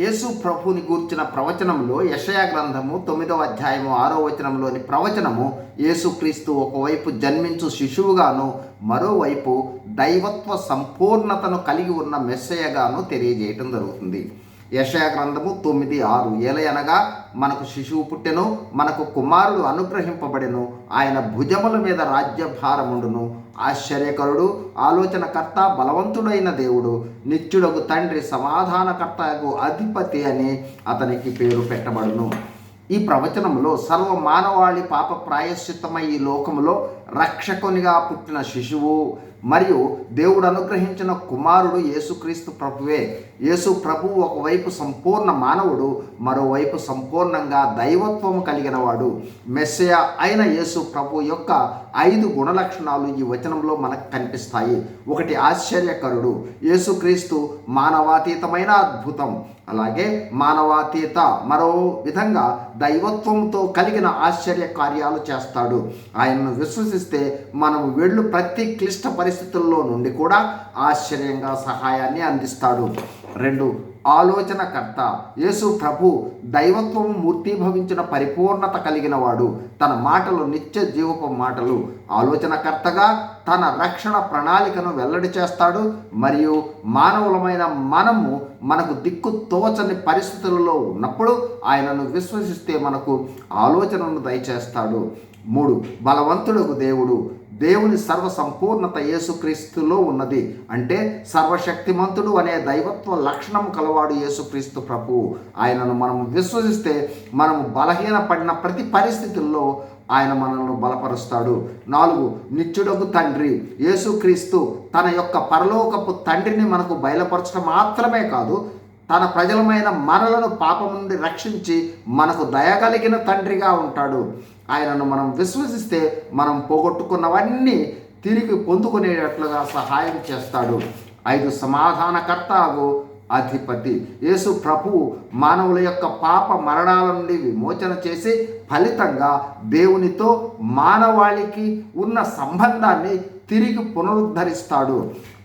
యేసు ప్రభుని గూర్చిన ప్రవచనంలో యషయా గ్రంథము తొమ్మిదవ అధ్యాయము ఆరో వచనంలోని ప్రవచనము యేసుక్రీస్తు ఒకవైపు జన్మించు శిశువుగాను మరోవైపు దైవత్వ సంపూర్ణతను కలిగి ఉన్న మెస్సయగాను తెలియజేయటం జరుగుతుంది. యశయా గ్రంథము తొమ్మిది ఆరు. ఏలయనగా మనకు శిశువు పుట్టెను మనకు కుమారుడు అనుగ్రహింపబడెను ఆయన భుజముల మీద రాజ్యభారముండును. ఆశ్చర్యకరుడు ఆలోచనకర్త బలవంతుడైన దేవుడు నిత్యుడగు తండ్రి సమాధానకర్తకు అధిపతి అని అతనికి పేరు పెట్టబడును. ఈ ప్రవచనంలో సర్వ మానవాళి పాప ప్రాయశ్చిత్తమై ఈ లోకములో రక్షకునిగా పుట్టిన శిశువు మరియు దేవుడు అనుగ్రహించిన కుమారుడు యేసుక్రీస్తు ప్రభువే. యేసు ప్రభువు ఒకవైపు సంపూర్ణ మానవుడు మరోవైపు సంపూర్ణంగా దైవత్వం కలిగిన వాడు మెస్సయ అయిన యేసు ప్రభు యొక్క ఐదు గుణలక్షణాలు ఈ వచనంలో మనకు కనిపిస్తాయి. ఒకటి ఆశ్చర్యకరుడు. యేసుక్రీస్తు మానవాతీతమైన అద్భుతం. అలాగే మానవాతీత మరో విధంగా దైవత్వంతో కలిగిన ఆశ్చర్య కార్యాలు చేస్తాడు. ఆయనను విశ్వసి విశ్వసిస్తే మనం వెళ్ళు ప్రతి క్లిష్ట పరిస్థితుల్లో నుండి కూడా ఆశ్చర్యంగా సహాయాన్ని అందిస్తాడు. రెండు ఆలోచనకర్త. యేసు ప్రభు దైవత్వం మూర్తిభవించిన పరిపూర్ణత కలిగిన వాడు తన మాటలు నిత్య జీవపు మాటలు. ఆలోచనకర్తగా తన రక్షణ ప్రణాళికను వెల్లడి చేస్తాడు. మరియు మానవులమైన మనము మనకు దిక్కు తోచని పరిస్థితులలో ఉన్నప్పుడు ఆయనను విశ్వసిస్తే మనకు ఆలోచనను దయచేస్తాడు. మూడు బలవంతుడుకు దేవుడు. దేవుని సర్వ సంపూర్ణత యేసుక్రీస్తులో ఉన్నది. అంటే సర్వశక్తిమంతుడు అనే దైవత్వ లక్షణం కలవాడు యేసుక్రీస్తు ప్రభు. ఆయనను మనం విశ్వసిస్తే మనము బలహీనపడిన ప్రతి పరిస్థితుల్లో ఆయన మనల్ని బలపరుస్తాడు. నాలుగు నిత్యుడకు తండ్రి. యేసుక్రీస్తు తన యొక్క పరలోకపు తండ్రిని మనకు బయలుపరచడం మాత్రమే కాదు తన ప్రజలమైన మనలను పాపం నుండి రక్షించి మనకు దయగలిగిన తండ్రిగా ఉంటాడు. ఆయనను మనం విశ్వసిస్తే మనం పోగొట్టుకున్నవన్నీ తిరిగి పొందుకునేటట్లుగా సహాయం చేస్తాడు. ఐదు సమాధానకర్తకు అధిపతి. యేసు ప్రభు మానవుల యొక్క పాప మరణాల నుండి విమోచన చేసి ఫలితంగా దేవునితో మానవాళికి ఉన్న సంబంధాన్ని తిరిగి పునరుద్ధరిస్తాడు.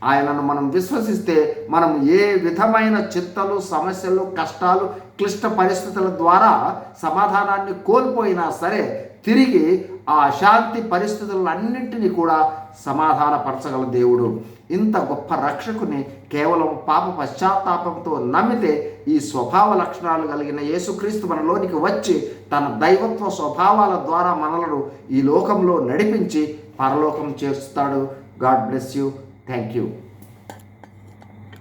ఆయనను మనం విశ్వసిస్తే మనం ఏ విధమైన చింతలు సమస్యలు కష్టాలు క్లిష్ట పరిస్థితుల ద్వారా సమాధానాన్ని కోల్పోయినా సరే తిరిగి ఆ అశాంతి పరిస్థితులన్నింటినీ కూడా సమాధానపరచగల దేవుడు. ఇంత గొప్ప రక్షకుని కేవలం పాప పశ్చాత్తాపంతో నమ్మితే ఈ స్వభావ లక్షణాలు కలిగిన యేసుక్రీస్తు మనలోనికి వచ్చి తన దైవత్వ స్వభావాల ద్వారా మనలను ఈ లోకంలో నడిపించి పరలోకం చేస్తాడు God bless you. Thank you.